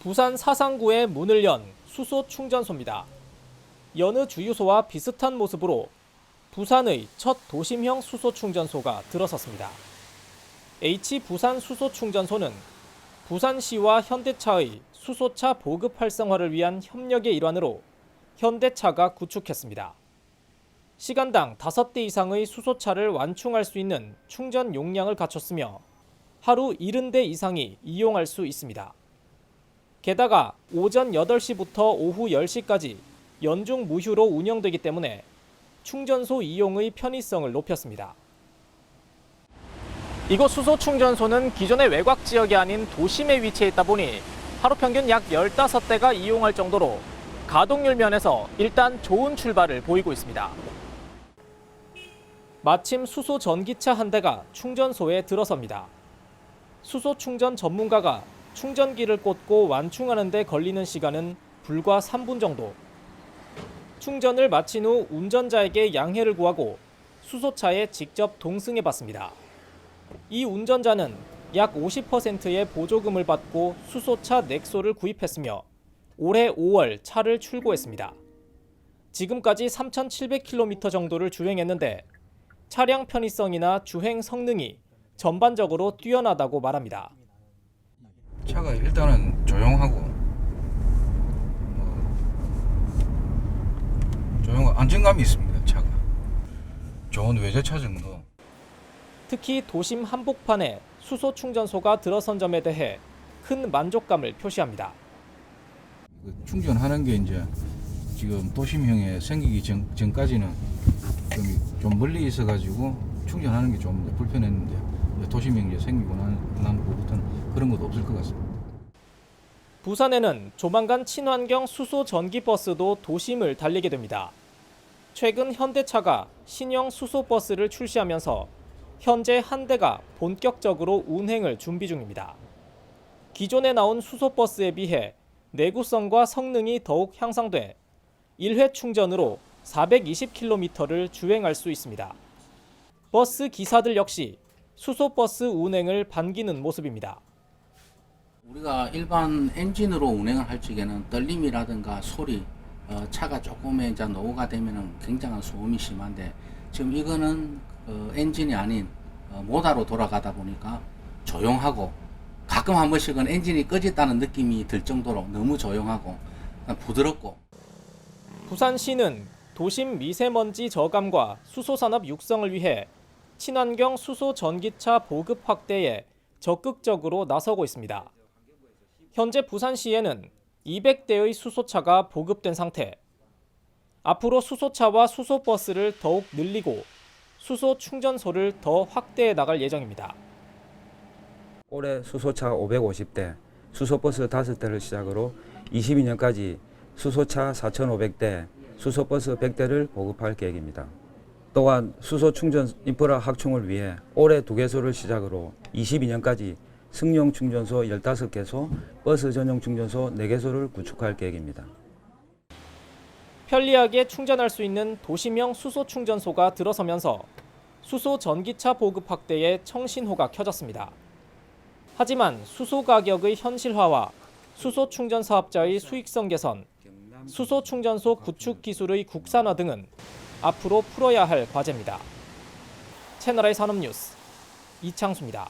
부산 사상구에 문을 연 수소 충전소입니다. 여느 주유소와 비슷한 모습으로 부산의 첫 도심형 수소 충전소가 들어섰습니다. H 부산 수소 충전소는 부산시와 현대차의 수소차 보급 활성화를 위한 협력의 일환으로 현대차가 구축했습니다. 시간당 5대 이상의 수소차를 완충할 수 있는 충전 용량을 갖췄으며 하루 70대 이상이 이용할 수 있습니다. 게다가 오전 8시부터 오후 10시까지 연중 무휴로 운영되기 때문에 충전소 이용의 편의성을 높였습니다. 이곳 수소 충전소는 기존의 외곽 지역이 아닌 도심에 위치해 있다 보니 하루 평균 약 15대가 이용할 정도로 가동률 면에서 일단 좋은 출발을 보이고 있습니다. 마침 수소 전기차 한 대가 충전소에 들어섭니다. 수소 충전 전문가가 충전기를 꽂고 완충하는 데 걸리는 시간은 불과 3분 정도. 충전을 마친 후 운전자에게 양해를 구하고 수소차에 직접 동승해 봤습니다. 이 운전자는 약 50%의 보조금을 받고 수소차 넥소를 구입했으며 올해 5월 차를 출고했습니다. 지금까지 3,700km 정도를 주행했는데 차량 편의성이나 주행 성능이 전반적으로 뛰어나다고 말합니다. 차가 일단은 조용하고 뭐 조용하고 안정감이 있습니다 차가 좋은 외제차 정도 특히 도심 한복판에 수소 충전소가 들어선 점에 대해 큰 만족감을 표시합니다. 그 충전하는 게 이제 지금 도심형에 생기기 전, 전까지는 좀, 좀 멀리 있어 가지고 충전하는 게 좀 불편했는데 이제 생기고 난, 난 후부터는 그런 것도 없을 것 같습니다. 부산에는 조만간 친환경 수소 전기 버스도 도심을 달리게 됩니다. 최근 현대차가 신형 수소 버스를 출시하면서 현재 한 대가 본격적으로 운행을 준비 중입니다. 기존에 나온 수소 버스에 비해 내구성과 성능이 더욱 향상돼 1회 충전으로 420km를 주행할 수 있습니다. 버스 기사들 역시 수소 버스 운행을 반기는 모습입니다. 우리가 일반 엔진으로 운행을 할 적에는 떨림이라든가 소리, 어, 차가 조금의 이제 노후가 되면은 굉장한 소음이 심한데 지금 이거는 어, 엔진이 아닌 어, 모다로 돌아가다 보니까 조용하고 가끔 한 번씩은 엔진이 꺼졌다는 느낌이 들 정도로 너무 조용하고 부드럽고 부산시는 도심 미세먼지 저감과 수소 산업 육성을 위해 친환경 수소 전기차 보급 확대에 적극적으로 나서고 있습니다. 현재 부산시에는 200대의 수소차가 보급된 상태. 앞으로 수소차와 수소버스를 더욱 늘리고 수소 충전소를 더 확대해 나갈 예정입니다. 올해 수소차 550대, 수소버스 5대를 시작으로 22년까지 수소차 4,500대, 수소버스 100대를 보급할 계획입니다. 또한 수소 충전 인프라 확충을 위해 올해 2개소를 시작으로 22년까지 승용 충전소 15개소, 버스 전용 충전소 4개소를 구축할 계획입니다. 편리하게 충전할 수 있는 도심형 수소 충전소가 들어서면서 수소 전기차 보급 확대에 청신호가 켜졌습니다. 하지만 수소 가격의 현실화와 수소 충전 사업자의 수익성 개선, 수소 충전소 구축 기술의 국산화 등은 앞으로 풀어야 할 과제입니다. 채널의 산업뉴스 이창수입니다.